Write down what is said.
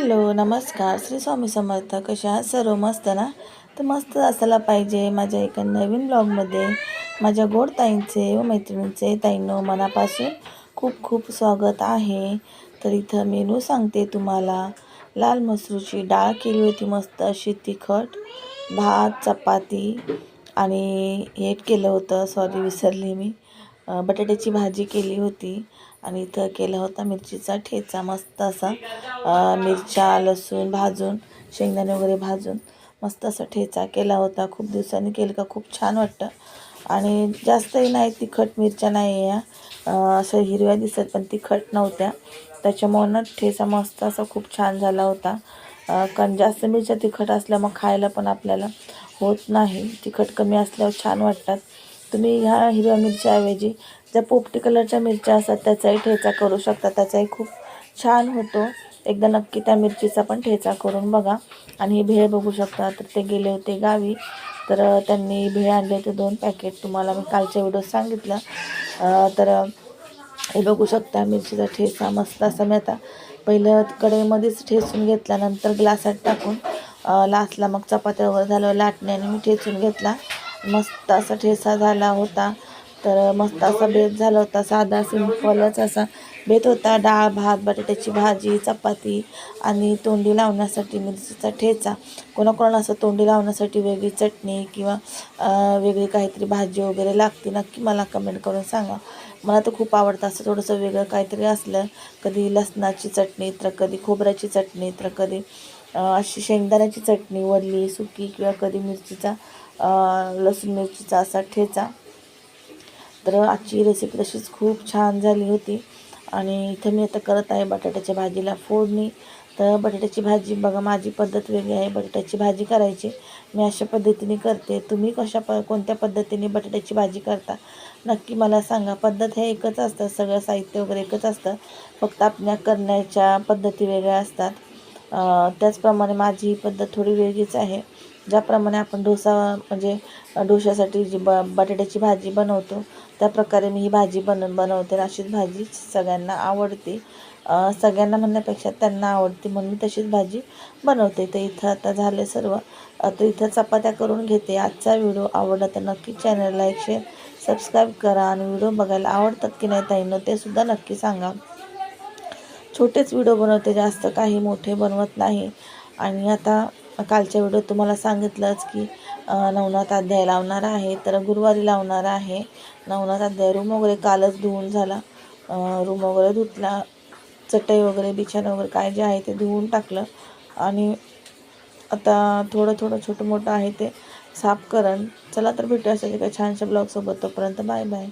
Hello नमस्कार. श्री स्वामी समर्थ कशा सर्व मस्त ना? तर मस्त असायला पाहिजे माझ्या एका नवीन ब्लॉगमध्ये. माझ्या गोड ताईंचे व मैत्रिणींचे ताईंनो मनापासून खूप खूप स्वागत आहे. तर इथं मेनू सांगते तुम्हाला लाल मसरूची डाळ केली होती मस्त अशी तिखट भात चपाती आणि हे केलं होतं. सॉरी विसरली मी. बटाट्याची भाजी केली होती आणि इथं केला होता मिरचीचा ठेचा मस्त असा मिरच्या लसूण भाजून शेंगदाणे वगैरे भाजून मस्त असा ठेचा केला होता. खूप दिवसांनी केलं का खूप छान वाटतं. आणि जास्तही नाही तिखट मिरच्या नाही या असं हिरव्या दिसत पण तिखट नव्हत्या. त्याच्यामुळं ठेचा मस्त असा खूप छान झाला होता. कारण जास्त मिरच्या तिखट असल्यामुळं खायला पण आपल्याला होत नाही. तिखट कमी असल्यावर छान वाटतात. तुम्ही ह्या हिरव्या मिरच्याऐवजी ज्या पोपटी कलरच्या मिरच्या असतात त्याचाही ठेचा करू शकता. त्याचाही खूप छान होतो. एकदा नक्की त्या मिरचीचा पण ठेचा करून बघा. आणि ही भेळ बघू शकता. तर ते गेले होते गावी. तर त्यांनी भेळ आणले होते. दोन पॅकेट तुम्हाला मी कालच्या व्हिडिओ सांगितलं. तर हे बघू शकता. मिरचीचा ठेचा मस्त असा. मी आता पहिलं कढईमध्येच ठेचून घेतल्यानंतर ग्लासात टाकून लासला लास्टला मग चपात्या वगैरे झाल्यावर लाटण्याने मी ठेचून घेतला. मस्त असा ठेचा झाला होता. तर मस्त असा बेत झाला होता. साधा सिंपलच असा बेत होता. डाळ भात बटाट्याची भाजी चपाती आणि तोंडी लावण्यासाठी मिरचीचा ठेचा. कोणाकोणाला असं तोंडी लावण्यासाठी वेगळी चटणी किंवा वेगळी काहीतरी भाजी वगैरे लागते नक्की मला कमेंट करून सांगा. मला तर खूप आवडतं असं थोडंसं वेगळं काहीतरी असलं. कधी लसणाची चटणी तर कधी खोबऱ्याची चटणी तर कधी अशी शेंगदाण्याची चटणी वरली सुकी किंवा कधी मिरचीचा लसूण मिरचीचा असा ठेचा. तर आजची रेसिपी तशीच खूप छान झाली होती. आणि इथं मी आता करत आहे बटाट्याच्या भाजीला फोडणी. तर बटाट्याची भाजी बघा माझी पद्धत वेगळी आहे. बटाट्याची भाजी करायची. मी अशा पद्धतीने करते. तुम्ही कशा प कोणत्या पद्धतीने बटाट्याची भाजी करता? नक्की मला सांगा. पद्धत हे एकच असतं. सगळं साहित्य वगैरे एकच असतं. फक्त आपल्या करण्याच्या पद्धती वेगळ्या असतात. त्याचप्रमाणे माझी ही पद्धत थोडी वेगळीच आहे. ज्याप्रमाणे आपण डोसा म्हणजे डोशासाठी जी ब बटाट्याची भाजी बनवतो त्याप्रकारे मी ही भाजी बन बनवते. अशीच भाजी सगळ्यांना आवडते. सगळ्यांना म्हणण्यापेक्षा त्यांना आवडते म्हणून मी तशीच भाजी बनवते. तर इथं आता झाले सर्व. तर इथं चपात्या करून घेते. आजचा व्हिडिओ आवडला तर नक्की चॅनलला एक शेअर सबस्क्राईब करा. आणि व्हिडिओ बघायला आवडतात की नाही ताईनं ते सुद्धा नक्की सांगा. छोटेच व्हिडिओ बनवते जास्त काही मोठे बनवत नाही. आणि आता कालच्या व्हिडिओत तुम्हाला सांगितलंच की नवनाथ अध्याय लावणार आहे तर गुरुवारी लावणार आहे. नवनाथ अध्याय रूम वगैरे कालच धुवून झाला. रूम वगैरे धुतला. चटई वगैरे बिछाणं वगैरे काय जे आहे ते धुवून टाकलं. आणि आता थोडं थोडं छोटं मोठं आहे ते साफ करण. चला तर भेटू असायचे काही छानशा ब्लॉगसोबत तोपर्यंत बाय बाय.